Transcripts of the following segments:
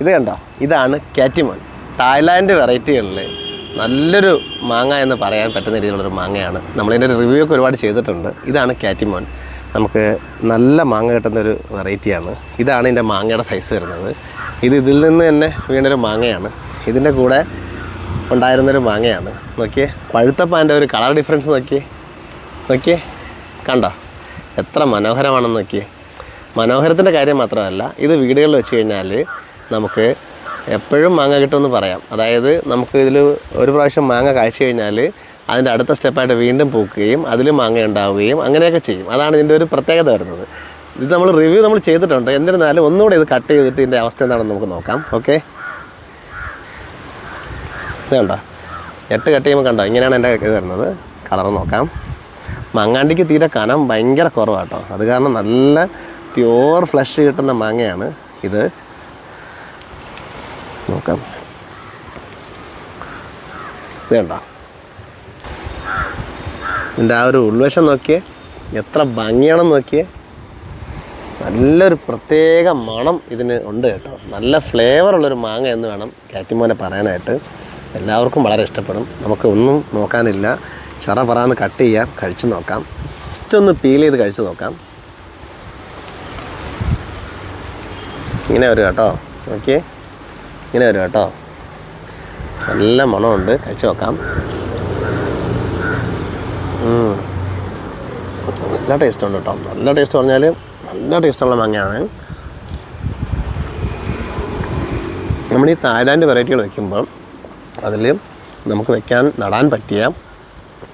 ഇത് കണ്ടോ? ഇതാണ് കാറ്റിമോൻ തായ്ലാൻഡ് വെറൈറ്റികളിൽ നല്ലൊരു മാങ്ങ എന്ന് പറയാൻ പറ്റുന്ന രീതിയിലുള്ളൊരു മാങ്ങയാണ്. നമ്മളിതിന്റെ റിവ്യൂ ഒക്കെ ഒരുപാട് ചെയ്തിട്ടുണ്ട്. ഇതാണ് കാറ്റിമോൻ നമുക്ക് നല്ല മാങ്ങ കിട്ടുന്ന ഒരു വെറൈറ്റിയാണ്. ഇതാണ് ഇതിന്റെ മാങ്ങയുടെ സൈസ് വരുന്നത്. ഇത് ഇതിൽ നിന്ന് തന്നെ വീണൊരു മാങ്ങയാണ്. ഇതിന്റെ കൂടെ ഉണ്ടായിരുന്നൊരു മാങ്ങയാണ്. നോക്കിയേ പഴുത്തപ്പാന്റെ ഒരു കളർ ഡിഫറൻസ് നോക്കിയേ. നോക്കിയേ കണ്ടോ? എത്ര മനോഹരമാണെന്ന് നോക്കിയേ. മനോഹരത്തിന്റെ കാര്യം മാത്രമല്ല ഇത് വീടുകളിൽ വെച്ച് കഴിഞ്ഞാൽ നമുക്ക് എപ്പോഴും മാങ്ങ കിട്ടുമെന്ന് പറയാം. അതായത് നമുക്ക് ഇതിൽ ഒരു പ്രാവശ്യം മാങ്ങ കാഴ്ച കഴിഞ്ഞാൽ അതിന്റെ അടുത്ത സ്റ്റെപ്പായിട്ട് വീണ്ടും പൂക്കുകയും അതിൽ മാങ്ങ ഉണ്ടാവുകയും അങ്ങനെയൊക്കെ ചെയ്യും. അതാണ് ഇതിന്റെ ഒരു പ്രത്യേകത വരുന്നത്. ഇത് നമ്മൾ റിവ്യൂ നമ്മൾ ചെയ്തിട്ടുണ്ട്. എന്നിരുന്നാലും ഒന്നുകൂടെ ഇത് കട്ട് ചെയ്തിട്ട് ഇതിന്റെ അവസ്ഥ എന്താണെന്ന് നമുക്ക് നോക്കാം. ഓക്കെ? ഇതുണ്ടോ എട്ട് കട്ട് ചെയ്യുമ്പോൾ കണ്ടോ? ഇങ്ങനെയാണ് എന്റെ ഇത് വരുന്നത്. കളർ നോക്കാം. മാങ്ങാണ്ടിക്ക് തീരെ കനം ഭയങ്കര കുറവാട്ടോ. അത് കാരണം നല്ല പ്യുവർ ഫ്ലഷ് കിട്ടുന്ന മാങ്ങയാണ് ഇത്. നോക്കാം. വേണ്ട. ഇതിന്റെ ആ ഒരു ഉൾവശം നോക്കിയേ. എത്ര ഭംഗിയാണെന്ന് നോക്കിയേ. നല്ലൊരു പ്രത്യേക മണം ഇതിന് ഉണ്ട് കേട്ടോ. നല്ല ഫ്ലേവറുള്ളൊരു മാങ്ങ എന്ന് വേണം കാറ്റിമോനെ പറയാനായിട്ട്. എല്ലാവർക്കും വളരെ ഇഷ്ടപ്പെടും. നമുക്ക് ഒന്നും നോക്കാനില്ല. ചറ പറന്ന് കട്ട് ചെയ്യാം. കഴിച്ചു നോക്കാം. ജസ്റ്റ് ഒന്ന് പീൽ ചെയ്ത് കഴിച്ചു നോക്കാം. ഇങ്ങനെ വരും കേട്ടോ. ഓക്കെ ഇങ്ങനെ വരും കേട്ടോ. നല്ല മണമുണ്ട്. കഴിച്ചു നോക്കാം. നല്ല ടേസ്റ്റ് ഉണ്ട് കേട്ടോ. നല്ല ടേസ്റ്റ് പറഞ്ഞാൽ നല്ല ടേസ്റ്റുള്ള മാങ്ങയാണ്. നമ്മൾ ഈ തായ്ലാൻഡ് വെറൈറ്റികൾ വെക്കുമ്പോൾ അതിൽ നമുക്ക് വെക്കാൻ നടാൻ പറ്റിയ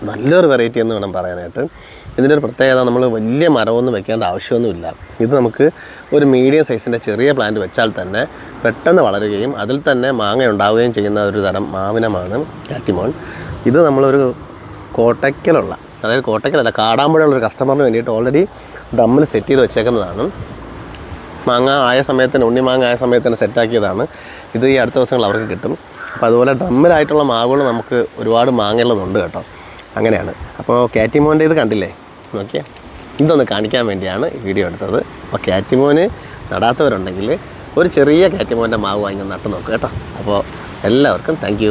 നല്ലൊരു വെറൈറ്റി എന്ന് വേണം പറയാനായിട്ട്. ഇതിന്റെ ഒരു പ്രത്യേകത നമ്മൾ വലിയ മരമൊന്നും വെക്കേണ്ട ആവശ്യമൊന്നുമില്ല. ഇത് നമുക്ക് ഒരു മീഡിയം സൈസിന്റെ ചെറിയ പ്ലാന്റ് വെച്ചാൽ തന്നെ പെട്ടെന്ന് വളരുകയും അതിൽ തന്നെ മാങ്ങ ഉണ്ടാവുകയും ചെയ്യുന്ന ഒരു തരം മാവിനമാണ് കാറ്റിമോൺ. ഇത് നമ്മളൊരു കോട്ടയ്ക്കലുള്ള അതായത് കോട്ടയ്ക്കലല്ല കാടാമ്പുഴയുള്ള ഒരു കസ്റ്റമറിന് വേണ്ടിയിട്ട് ഓൾറെഡി ഡമ്മിൽ സെറ്റ് ചെയ്ത് വെച്ചേക്കുന്നതാണ്. മാങ്ങ ആയ സമയത്തിന് ഉണ്ണി മാങ്ങ ആയ സമയത്തിന് സെറ്റാക്കിയതാണ് ഇത് ഈ അടുത്ത ദിവസങ്ങൾ അവർക്ക് കിട്ടും. അപ്പോൾ അതുപോലെ ഡമ്മിലായിട്ടുള്ള മാവുകൾ നമുക്ക് ഒരുപാട് മാങ്ങയുള്ളതുണ്ട് കേട്ടോ. അങ്ങനെയാണ്. അപ്പോൾ കാറ്റിമോന്റെ ഇത് കണ്ടില്ലേ? നോക്കിയേ. ഇതൊന്ന് കാണിക്കാൻ വേണ്ടിയാണ് വീഡിയോ എടുത്തത്. അപ്പോൾ കാറ്റിമോന് നടാത്തവരുണ്ടെങ്കിൽ ഒരു ചെറിയ കാറ്റിമോന്റെ മാവ് വാങ്ങി നട്ട് നോക്കുക കേട്ടോ. അപ്പോൾ എല്ലാവർക്കും താങ്ക്